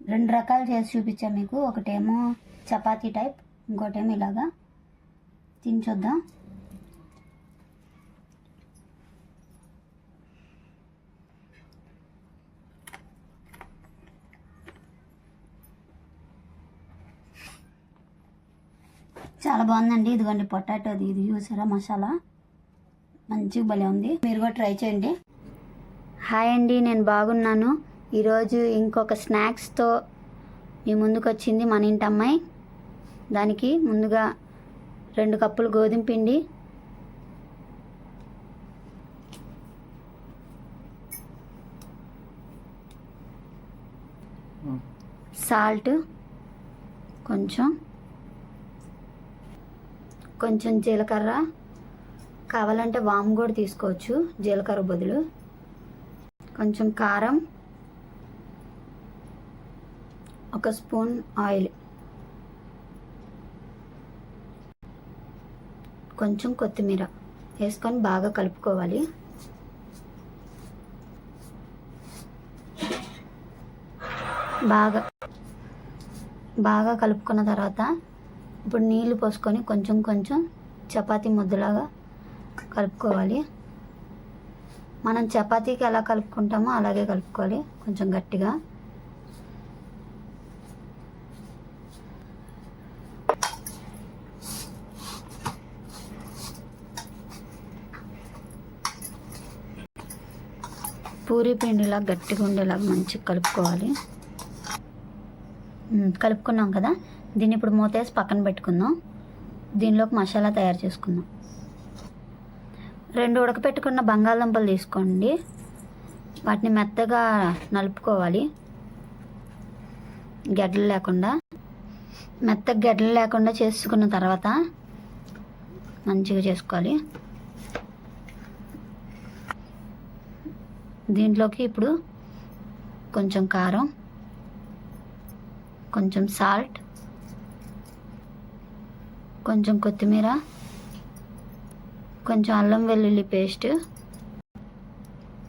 రెండు రకాలు చేసి చూపించా మీకు ఒకటేమో చపాతీ టైప్ ఇంకోటేమో ఇలాగా. తిని చూద్దాం. చాలా బాగుందండి. ఇదిగోండి పొటాటోది ఇది చూసారా మసాలా. మంచిగా భలే ఉంది. మీరు కూడా ట్రై చేయండి. హాయ్ అండి నేను బాగున్నాను. ఈరోజు ఇంకొక స్నాక్స్తో మీ ముందుకు వచ్చింది మన ఇంటి అమ్మాయి. దానికి ముందుగా రెండు కప్పులు గోధుమ పిండి. సాల్ట్ కొంచెం. కొంచెం జీలకర్ర కావాలంటే వాము కూడా తీసుకోవచ్చు జీలకర్ర బదులు. కొంచెం కారం ఒక స్పూన్ ఆయిల్. కొంచెం కొత్తిమీర వేసుకొని బాగా కలుపుకోవాలి. బాగా బాగా కలుపుకున్న తర్వాత ఇప్పుడు నీళ్ళు పోసుకొని కొంచెం కొంచెం చపాతీ ముద్దలాగా కలుపుకోవాలి. మనం చపాతీకి ఎలా కలుపుకుంటామో అలాగే కలుపుకోవాలి కొంచెం గట్టిగా. పూరి పిండిలా గట్టిగా ఉండేలాగా మంచిగా కలుపుకోవాలి. కలుపుకున్నాం కదా? దీన్ని ఇప్పుడు మూతేసి పక్కన పెట్టుకుందాం. దీనిలోకి మసాలా తయారు చేసుకుందాం. రెండు ఉడకపెట్టుకున్న బంగాళదుంపలు తీసుకోండి. వాటిని మెత్తగా నలుపుకోవాలి. గడ్డలు లేకుండా. మెత్తగా గడ్డలు లేకుండా చేసుకున్న తర్వాత మంచిగా చేసుకోవాలి. దీంట్లోకి ఇప్పుడు కొంచెం కారం కొంచెం సాల్ట్ కొంచెం కొత్తిమీర కొంచెం అల్లం వెల్లుల్లి పేస్ట్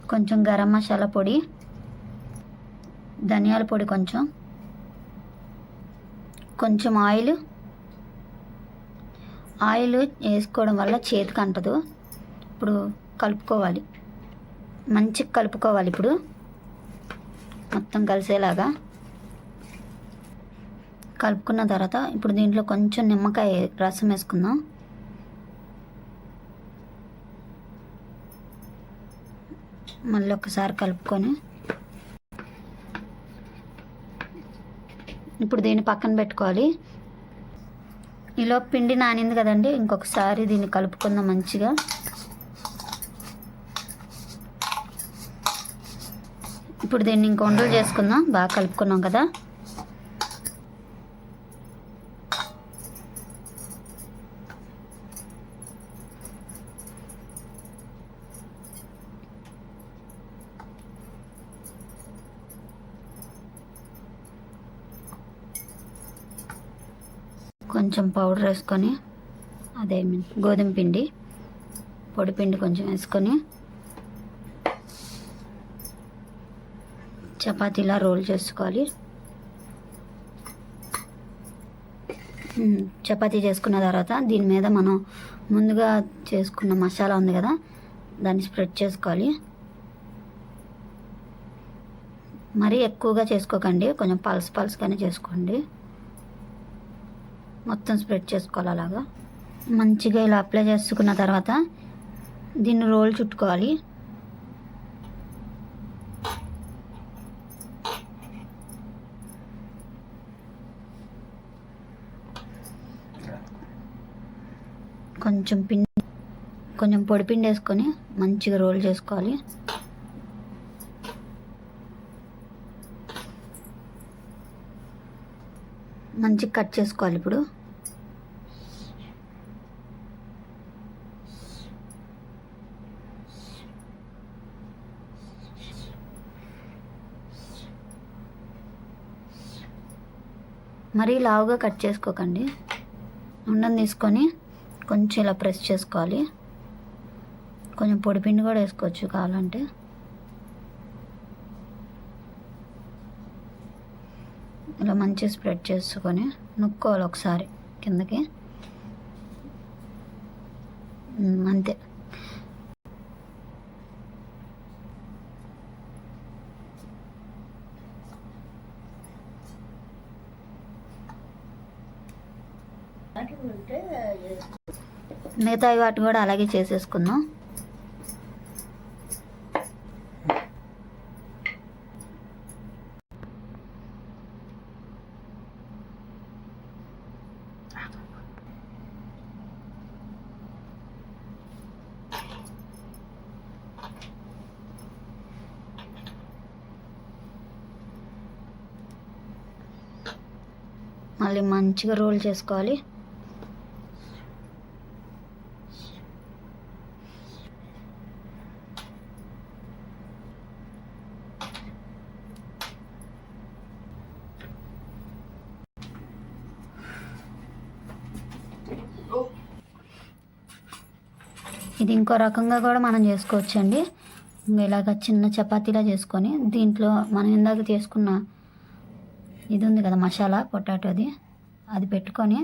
కొంచెం గరం మసాలా పొడి ధనియాల పొడి కొంచెం కొంచెం ఆయిల్. ఆయిల్ వేసుకోవడం వల్ల చేతికి అంటదు. ఇప్పుడు కలుపుకోవాలి. మంచిగా కలుపుకోవాలి ఇప్పుడు. మొత్తం కలిసేలాగా. కలుపుకున్న తర్వాత ఇప్పుడు దీంట్లో కొంచెం నిమ్మకాయ రసం వేసుకుందాం. మళ్ళీ ఒకసారి కలుపుకొని. ఇప్పుడు దీన్ని పక్కన పెట్టుకోవాలి. ఈలో పిండి నానింది కదండి ఇంకొకసారి దీన్ని కలుపుకుందాం మంచిగా. ఇప్పుడు దీన్ని ఇంక ఉండలు చేసుకుందాం బాగా కలుపుకున్నాం కదా. కొంచెం పౌడర్ వేసుకొని అదే గోధుమ పిండి పొడి పిండి కొంచెం వేసుకొని చపాతీలా రోల్ చేసుకోవాలి. చపాతీ చేసుకున్న తర్వాత దీని మీద మనం ముందుగా చేసుకున్న మసాలా ఉంది కదా దాన్ని స్ప్రెడ్ చేసుకోవాలి. మరీ ఎక్కువగా చేసుకోకండి కొంచెం పల్స్ పల్స్గానే చేసుకోండి. మొత్తం స్ప్రెడ్ చేసుకోవాలి అలాగా. మంచిగా ఇలా అప్లై చేసుకున్న తర్వాత దీన్ని రోల్ చుట్టుకోవాలి. కొంచెం పిండి కొంచెం పొడి పిండి వేసుకొని మంచిగా రోల్ చేసుకోవాలి. మంచిగా కట్ చేసుకోవాలి ఇప్పుడు. మరీ లావుగా కట్ చేసుకోకండి. ఉండని తీసుకొని కొంచెం ఇలా ప్రెస్ చేసుకోవాలి. కొంచెం పొడిపిండి కూడా వేసుకోవచ్చు కావాలంటే. ఇలా మంచిగా స్ప్రెడ్ చేసుకొని నొక్కోవాలి ఒకసారి కిందకి. అంతే. మిగతా వాటి కూడా అలాగే చేసేసుకుందాం. మళ్ళీ మంచిగా రోల్ చేసుకోవాలి. ఇది ఇంకో రకంగా కూడా మనం చేసుకోవచ్చండి. ఇలాగ చిన్న చపాతీలా చేసుకొని దీంట్లో మనం ఇందాక చేసుకున్న ఇది ఉంది కదా మసాలా పొటాటోది అది. పెట్టుకొని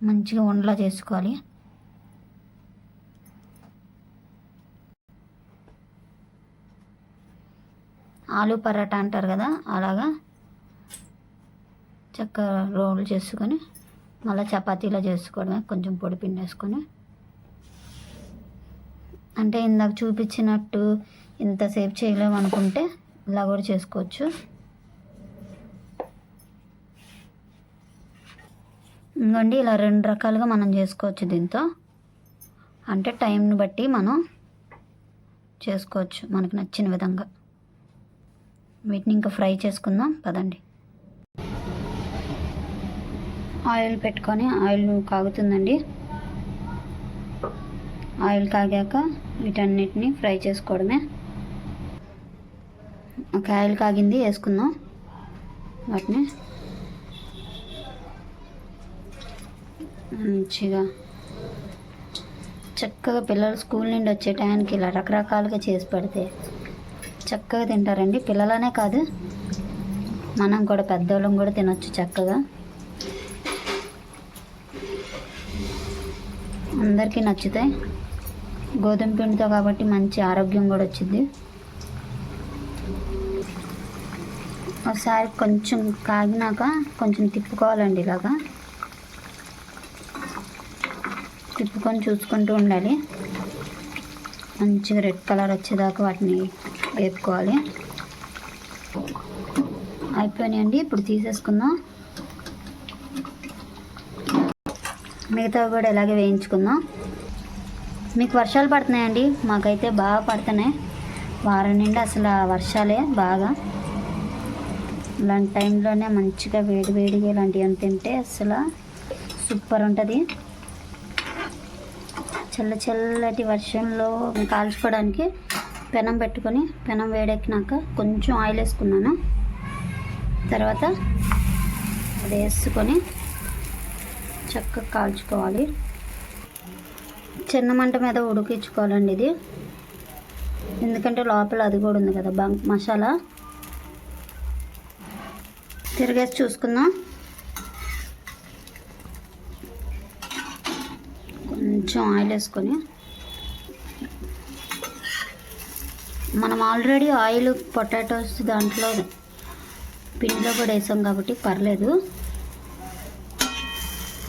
మంచిగా ఉండలా చేసుకోవాలి. ఆలు పరాటా అంటారు కదా అలాగా చక్కగా రోల్ చేసుకొని మళ్ళీ చపాతీలో చేసుకోవడమే కొంచెం పొడి పిండి వేసుకొని అంటే ఇందాక చూపించినట్టు ఇంతసేపు చేయలేము అనుకుంటే ఇలా కూడా చేసుకోవచ్చు. ఇంకోండి ఇలా రెండు రకాలుగా మనం చేసుకోవచ్చు దీంతో. అంటే టైంని బట్టి మనం చేసుకోవచ్చు మనకు నచ్చిన విధంగా. వీటిని ఇంకా ఫ్రై చేసుకుందాం పదండి. ఆయిల్ పెట్టుకొని ఆయిల్ కాగుతుందండి. ఆయిల్ కాగాక వీటన్నిటిని ఫ్రై చేసుకోవడమే. కాయలు కాగింది వేసుకుందాం. వాటిని మంచిగా చక్కగా పిల్లలు స్కూల్ నుండి వచ్చే టైంకి ఇలా రకరకాలుగా చేసి పెడితే చక్కగా తింటారండి. పిల్లలనే కాదు మనం కూడా పెద్దవాళ్ళం కూడా తినొచ్చు చక్కగా. అందరికీ నచ్చుతాయి గోధుమ పిండితో కాబట్టి మంచి ఆరోగ్యం కూడా వచ్చింది ఒకసారి కొంచెం కాగినాక కొంచెం తిప్పుకోవాలండి ఇలాగా. తిప్పుకొని చూసుకుంటూ ఉండాలి. మంచిగా రెడ్ కలర్ వచ్చేదాకా వాటిని వేపుకోవాలి. అయిపోయినాయండి ఇప్పుడు తీసేసుకుందాం. మిగతా కూడా ఇలాగే వేయించుకుందాం. మీకు వర్షాలు పడుతున్నాయండి? మాకైతే బాగా పడుతున్నాయి. వారం నిండి అసలు వర్షాలే బాగా. ఇలాంటి టైంలోనే మంచిగా వేడి వేడిగా ఇలాంటివి తింటే అసలు సూపర్ ఉంటుంది. చల్ల చల్లటి వర్షంలో కాల్చుకోవడానికి పెనం పెట్టుకొని పెనం వేడెక్కినాక కొంచెం ఆయిల్ వేసుకున్నాను. తర్వాత అది వేసుకొని చక్కగా కాల్చుకోవాలి. చిన్న మంట మీద ఉడికించుకోవాలండి ఇది. ఎందుకంటే లోపల అది కూడా ఉంది కదా బంక్ మసాలా. తిరిగేసి చూసుకుందాం. కొంచెం ఆయిల్ వేసుకొని. మనం ఆల్రెడీ ఆయిల్ పొటాటోస్ దాంట్లో పిండిలో కూడా వేసాం కాబట్టి పర్లేదు.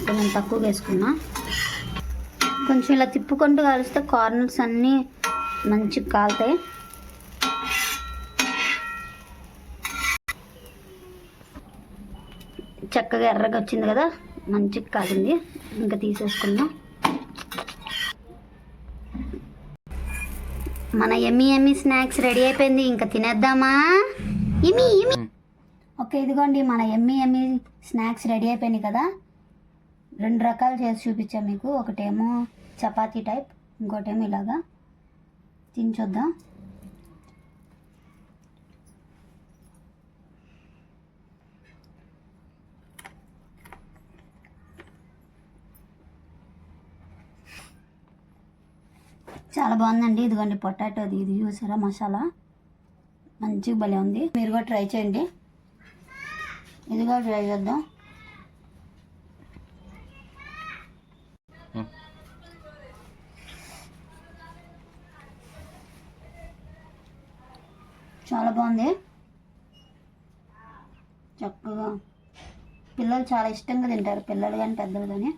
కొంచెం తక్కువ వేసుకున్నా కొంచెం ఇలా తిప్పుకుంటూ కాలిస్తే కార్నర్స్ అన్నీ మంచిగా కాలుతాయి. చక్కగా ఎర్రగా వచ్చింది కదా మంచిగా కాలింది. ఇంకా తీసేసుకుందాం. మన ఎమ్మి ఎమ్మి స్నాక్స్ రెడీ అయిపోయింది ఇంకా తినేద్దామా? ఇమి ఇమి ఓకే ఇదిగోండి మన ఎమ్మి ఎమ్మి స్నాక్స్ రెడీ అయిపోయినాయి కదా. రెండు రకాలు చేసి చూపించాను మీకు. ఒకటేమో చపాతీ టైప్ ఇంకోటేమో ఇలాగా. తిని చూద్దాం చాలా బాగుందండి. ఇదిగోండి పొటాటోది ఇది చూసారా మసాలా? మంచిగా భలే ఉంది. మీరు కూడా ట్రై చేయండి. ఇది కూడా ట్రై చేద్దాం. చాలా బాగుంది. చక్కగా. పిల్లలు చాలా ఇష్టంగా తింటారు. పిల్లలు కానీ పెద్దలు కానీ